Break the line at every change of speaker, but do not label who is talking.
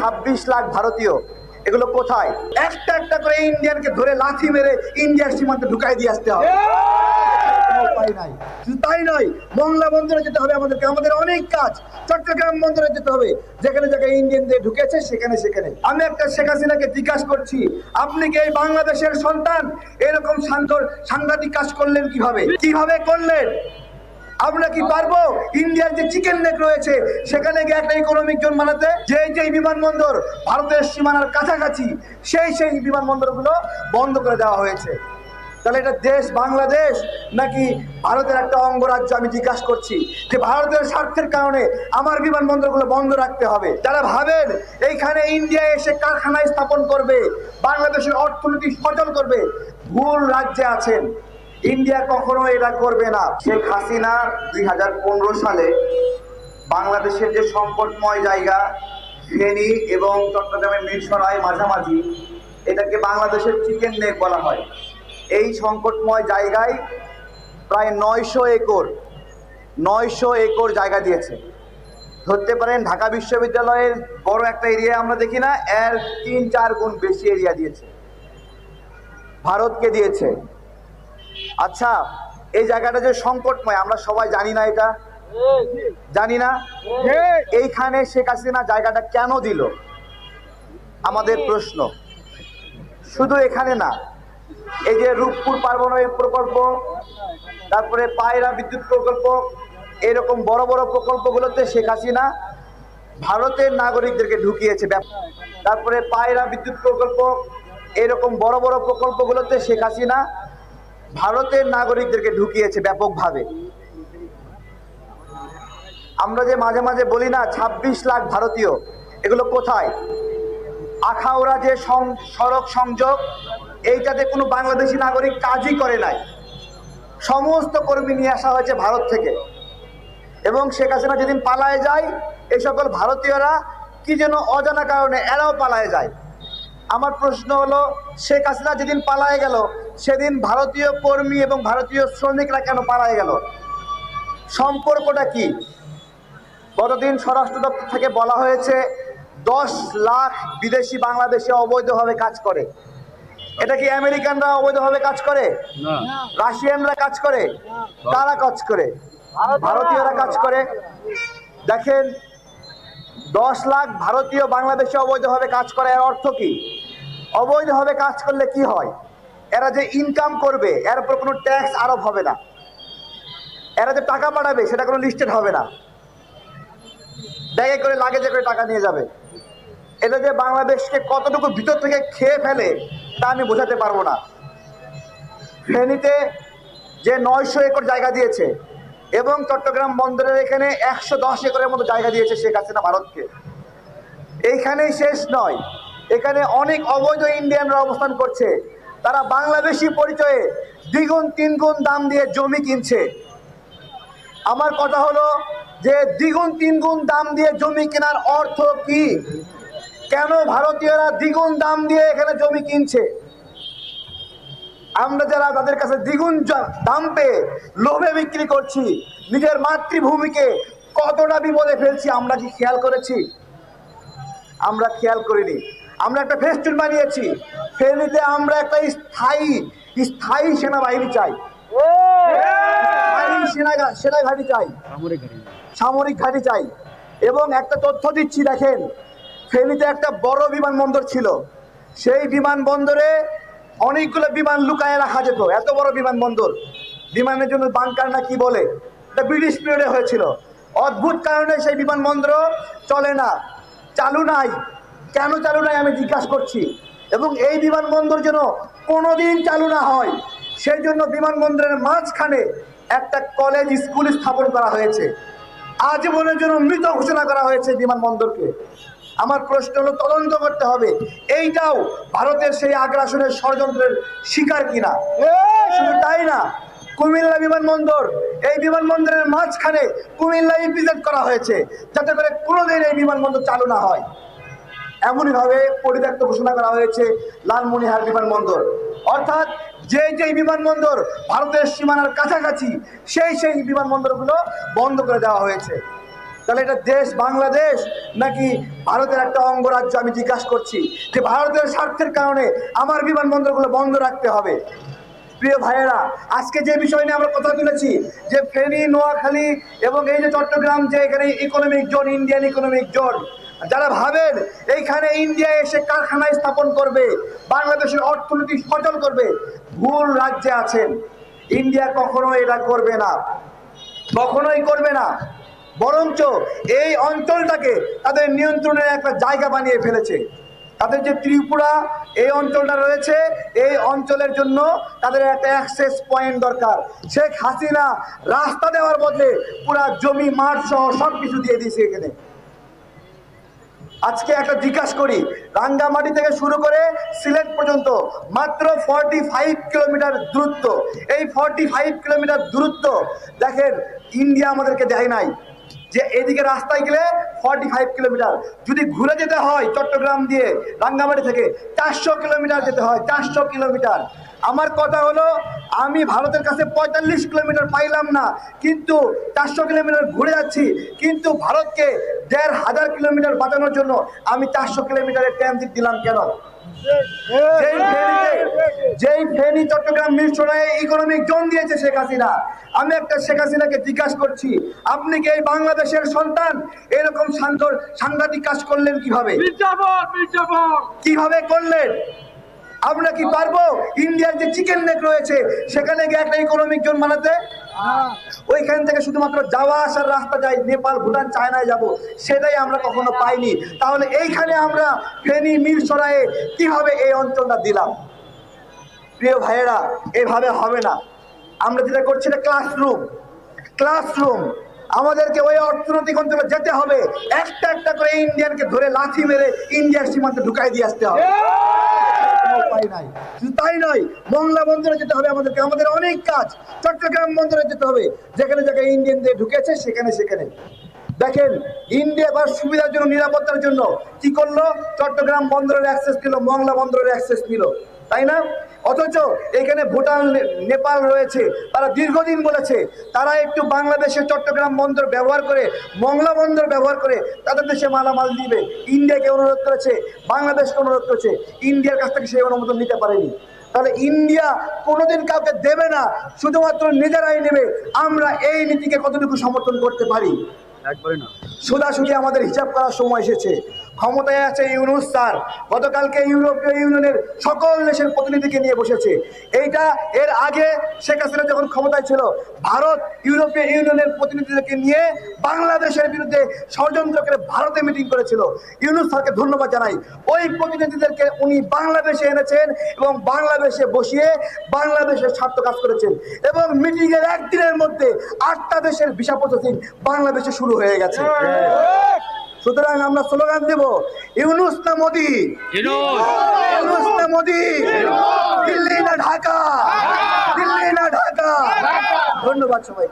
ছাব্বিশ লাখ ভারতীয়। এগুলো কোথায়? একটা একটা করে ইন্ডিয়ানকে ধরে লাথি মেরে ইন্ডিয়ার সীমান্তে ঢুকাই দিয়ে আসতে হবে। তাই নয়। মংলা বন্দরে যেতে হবে আমাদেরকে আমাদের অনেক কাজ। চট্টগ্রাম বন্দরে যেতে হবে। যেখানে যেখানে ইন্ডিয়ানদের ঢুকেছে সেখানে সেখানে। আমি একটা শেখ হাসিনাকে জিজ্ঞাসা করছি আপনি কি এই বাংলাদেশের সন্তান? এরকম সাংঘাতিক কাজ করলেন কীভাবে? কীভাবে করলেন? আমরা কি পারব? ইন্ডিয়ার যে চিকেন নেক রয়েছে, সেখানে গিয়ে একটা ইকোনমিক জোন বানাতে যে যে বিমানবন্দর ভারতের সীমানার কাছাকাছি, সেই সেই বিমানবন্দরগুলো বন্ধ করে দেওয়া হয়েছে। তাহলে এটা দেশ বাংলাদেশ নাকি ভারতের একটা অঙ্গরাজ্য আমি জিজ্ঞাসা করছি? যে ভারতের স্বার্থের কারণে আমার বিমানবন্দরগুলো বন্ধ রাখতে হবে। যারা ভাবেন, এইখানে ইন্ডিয়া এসে কারখানা স্থাপন করবে, বাংলাদেশের অর্থনীতি সচল করবে। ভুল রাজ্যে আছেন। ইন্ডিয়া কখনো এটা করবে না। শেখ হাসিনা দুই হাজার পনেরো সালে বাংলাদেশের যে সংকটময় জায়গা, ফেনী এবং চট্টগ্রামের মিরসরাই মাঝামাঝি, এটাকে বাংলাদেশের চিকেন নেক বলা হয়। এই সংকটময় জায়গায় প্রায় নয়শো একর নয়শো একর জায়গা দিয়েছে। ধরতে পারেন ঢাকা বিশ্ববিদ্যালয়ের বড় একটা এরিয়া আমরা দেখি না, এর তিন চার গুণ বেশি এরিয়া দিয়েছে। ভারতকে দিয়েছে। আচ্ছা এই জায়গাটা যে সংকটময়, আমরা সবাই জানি না এটা। জানি না? এইখানে শেখ হাসিনা জায়গাটা কেন দিল? আমাদের প্রশ্ন। শুধু এখানে না, এই যে রূপপুর পার্বণের প্রকল্প, তারপরে পায়রা বিদ্যুৎ প্রকল্প, এরকম বড় বড় প্রকল্পগুলোতে শেখ হাসিনা ভারতের নাগরিকদেরকে ঢুকিয়েছে। তারপরে পায়রা বিদ্যুৎ প্রকল্প, এরকম বড় বড় প্রকল্পগুলোতে শেখ হাসিনা ভারতের নাগরিকদেরকে ঢুকিয়েছে ব্যাপকভাবে। আমরা যে মাঝে মাঝে বলি না ২৬ লাখ ভারতীয়, এগুলো কোথায়? আখাউড়া যে সড়ক সংযোগ, এইটাতে কোনো বাংলাদেশি নাগরিক কাজই করে নাই। সমস্ত কর্মী নিয়ে আসা হয়েছে ভারত থেকে। এবং শেখ হাসিনা যেদিন পালায় যায় এই সকল ভারতীয়রা কি যেন অজানা কারণে এরাও পালায় যায়। আমার প্রশ্ন হলো, শেখ হাসিনা যেদিন পালায় গেল সেদিন ভারতীয় কর্মী এবং ভারতীয় শ্রমিকরা কেন পালায় গেল? সম্পর্কটা কি? গতদিন স্বরাষ্ট্র দপ্তর থেকে বলা হয়েছে দশ লাখ বিদেশি বাংলাদেশে অবৈধভাবে কাজ করে। এটা কি আমেরিকানরা অবৈধভাবে কাজ করে? রাশিয়ানরা কাজ করে? তারা কাজ করে। ভারতীয়রা কাজ করে। দেখেন দশ লাখ ভারতীয় বাংলাদেশে অবৈধভাবে কাজ করে এর অর্থ কি? অবৈধভাবে কাজ করলে কি হয়? এরা যে ইনকাম করবে, এর উপর কোনো ট্যাক্স আরোপ হবে না। এরা যে টাকা পাঠাবে, সেটা কোনো লিস্টেড হবে না। ব্যাগে করে লাগেজে করে টাকা নিয়ে যাবে। এটা যে বাংলাদেশকে কতটুকু ভিতর থেকে খেয়ে ফেলে, তা আমি বোঝাতে পারব না। ফেনীতে যে নয়শো একর জায়গা দিয়েছে, এবং চট্টগ্রাম বন্দরের এখানে একশো দশ একরের মতো জায়গা দিয়েছে শেখ হাসিনা ভারতকে। এইখানেই শেষ নয়। এখানে অনেক অবৈধ ইন্ডিয়ানরা অবস্থান করছে। তারা বাংলাদেশি পরিচয়ে দ্বিগুণ, তিনগুণ দাম দিয়ে জমি কিনছে। আমার কথা হলো যে দ্বিগুণ, তিনগুণ দাম দিয়ে জমি কেনার অর্থ কি? কেন ভারতীয়রা দ্বিগুণ দাম দিয়ে এখানে জমি কিনছে? আমরা যারা তাদের কাছে দ্বিগুণ দাম পেয়ে লোভে বিক্রি করছি, নিজের মাতৃভূমিকে কতটা বিপদে ফেলছি আমরা কি খেয়াল করেছি? আমরা খেয়াল করিনি। আমরা একটা ফেস্টুন বানিয়েছি। ফেনীতে আমরা একটা স্থায়ী স্থায়ী সেনাবাহিনী চাই। সেনা ঘাঁটি চাই। সামরিক ঘাঁটি চাই। এবং একটা তথ্য দিচ্ছি, দেখেন, ফেনীতে একটা বড় বিমানবন্দর ছিল। সেই বিমানবন্দরে অনেকগুলো বিমান লুকায় রাখা যেত। এত বড় বিমানবন্দর। বিমানের জন্য বাংকার না কি বলে? ব্রিটিশ পিরিয়ডে হয়েছিল। অদ্ভুত কারণে সেই বিমানবন্দর চলে না। চালু নাই। কেন চালু নাই আমি জিজ্ঞাসা করছি। এবং এই বিমানবন্দর যেন কোনোদিন চালু না হয় সেই জন্য বিমানবন্দরের মাঝখানে একটা কলেজ স্কুল স্থাপন করা হয়েছে। আজীবনের জন্য মৃত ঘোষণা করা হয়েছে বিমানবন্দরকে। আমার প্রশ্ন হলো তদন্ত করতে হবে। এইটাও ভারতের সেই আগ্রাসনের ষড়যন্ত্রের শিকার কিনা? শুধু তাই না কুমিল্লা বিমানবন্দর এই বিমানবন্দরের মাঝখানে কুমিল্লা ইপিজেড করা হয়েছে যাতে করে কোনোদিন এই বিমানবন্দর চালু না হয়। এমনইভাবে পরিত্যক্ত ঘোষণা করা হয়েছে লালমনিহার বিমানবন্দর। অর্থাৎ যে যে বিমানবন্দর ভারতের সীমানার কাছাকাছি, সেই সেই বিমানবন্দরগুলো বন্ধ করে দেওয়া হয়েছে। তাহলে এটা দেশ বাংলাদেশ নাকি ভারতের একটা অঙ্গরাজ্য আমি জিজ্ঞাসা করছি যে ভারতের স্বার্থের কারণে আমার বিমানবন্দরগুলো বন্ধ রাখতে হবে? প্রিয় ভাইয়েরা, আজকে যে বিষয় নিয়ে আমরা কথা তুলেছি, যে ফেনী, নোয়াখালী এবং এই যে চট্টগ্রাম যে এখানে economic zone Indian economic zone যারা ভাবেন এইখানে ইন্ডিয়া এসে কারখানা স্থাপন করবে, বাংলাদেশের অর্থনীতি সচল করবে, ভুল রাজ্যে আছেন। ইন্ডিয়া কখনো এটা করবে না, কখনোই করবে না। বরঞ্চ এই অঞ্চলটাকে তাদের নিয়ন্ত্রণের একটা জায়গা বানিয়ে ফেলেছে। তাদের যে ত্রিপুরা, এই অঞ্চলটা রয়েছে, এই অঞ্চলের জন্য তাদের একটা অ্যাক্সেস পয়েন্ট দরকার। শেখ হাসিনা রাস্তা দেওয়ার বদলে পুরা জমি, মাঠ সহ সব কিছু দিয়ে দিয়েছে এখানে। আজকে একটা জিজ্ঞাসা করি, রাঙ্গামাটি থেকে শুরু করে সিলেট পর্যন্ত মাত্র ফর্টি ফাইভ কিলোমিটার দূরত্ব। এই ফর্টি ফাইভ কিলোমিটার দূরত্ব, দেখেন, ইন্ডিয়া আমাদেরকে দেয় নাই। যে এদিকে রাস্তায় গেলে ফর্টি ফাইভ কিলোমিটার যদি ঘুরে যেতে হয় চট্টগ্রাম দিয়ে রাঙ্গামাটি থেকে, চারশো কিলোমিটার যেতে হয়, চারশো কিলোমিটার আমার কথা হলো আমি ভারতের কাছে পঁয়তাল্লিশ কিলোমিটার পাইলাম না কিন্তু চারশো কিলোমিটার ঘুরে যাচ্ছি। কিন্তু ভারতকে দেড় হাজার কিলোমিটার বাঁচানোর জন্য আমি চারশো কিলোমিটারের ট্রানজিট দিলাম কেন? যেই ফেনী চট্টগ্রাম মিরসরাই ইকোনমিক জোন দিয়েছে শেখ হাসিনা। আমি একটা শেখ হাসিনাকে জিজ্ঞাসা করছি আপনি কি এই বাংলাদেশের সন্তান? এরকম সাংঘাতিক কাজ করলেন কীভাবে? কীভাবে করলেন? আমরা কি পারব? ইন্ডিয়ার যে চিকেন নেক রয়েছে, সেখানে গিয়ে একটা ইকোনমিক জোন বানাতে? ওইখান থেকে শুধুমাত্র যাওয়া আসার রাস্তা যায় নেপাল, ভুটান, চায়নায় যাব, সেটাই আমরা কখনো পাইনি। তাহলে এইখানে আমরা ফেনী মিরসরায়ে কীভাবে এই অঞ্চলটা দিলাম? প্রিয় ভাইয়েরা, এভাবে হবে না। আমরা যেটা করছি এটা ক্লাসরুম ক্লাসরুম আমাদেরকে ওই অর্থনৈতিক অঞ্চলে যেতে হবে। একটা একটা করে ইন্ডিয়ানকে ধরে লাথি মেরে ইন্ডিয়ার সীমান্তে ঢুকাই দিয়ে আসতে হবে। তাই নয় মংলা বন্দরে যেতে হবে আমাদেরকে, আমাদের অনেক কাজ। চট্টগ্রাম বন্দরে যেতে হবে, যেখানে যেখানে ইন্ডিয়ানদের ঢুকেছে, সেখানে সেখানে। দেখেন, ইন্ডিয়া বা সুবিধার জন্য, নিরাপত্তার জন্য কি করল? চট্টগ্রাম বন্দরের অ্যাক্সেস নিল মংলা বন্দরের অ্যাক্সেস নিল। তাই না? অথচ এখানে ভুটান নেপাল রয়েছে তারা দীর্ঘদিন বলেছে তারা একটু বাংলাদেশের চট্টগ্রাম বন্দর ব্যবহার করে মংলা বন্দর ব্যবহার করে তাদের দেশে মালামাল দিবে। ইন্ডিয়াকে অনুরোধ করেছে বাংলাদেশকে অনুরোধ করেছে ইন্ডিয়ার কাছ থেকে সেই অনুমোদন নিতে পারেনি। তাহলে ইন্ডিয়া কোনোদিন কাউকে দেবে না শুধুমাত্র নিজেরাই নেবে। আমরা এই নীতিকে কতটুকু সমর্থন করতে পারি?
একবারে না।
সোজাসুজি আমাদের হিসাব করার সময় এসেছে। ক্ষমতায় আছে ইউনুস, স্যার। গতকালকে ইউরোপীয় ইউনিয়নের সকল দেশের প্রতিনিধিকে নিয়ে বসেছে। এইটা এর আগে শেখ হাসিনা যখন ক্ষমতায় ছিল, ভারত ইউরোপীয় ইউনিয়নের প্রতিনিধিদেরকে নিয়ে বাংলাদেশের বিরুদ্ধে ষড়যন্ত্র করে ভারতে মিটিং করেছিল। ইউনুস স্যারকে ধন্যবাদ জানাই। ওই প্রতিনিধিদেরকে উনি বাংলাদেশে এনেছেন এবং বাংলাদেশে বসিয়ে বাংলাদেশের স্বার্থ কাজ করেছেন এবং মিটিংয়ের একদিনের মধ্যে আটটা দেশের ভিসা প্রসেসিং বাংলাদেশে শুরু হয়ে গেছে। সুতরাং আমরা স্লোগান দেব ইউনুস না মোদি? ইউনুস। না মোদি? দিল্লি না ঢাকা? দিল্লি না ঢাকা? ধন্যবাদ সবাই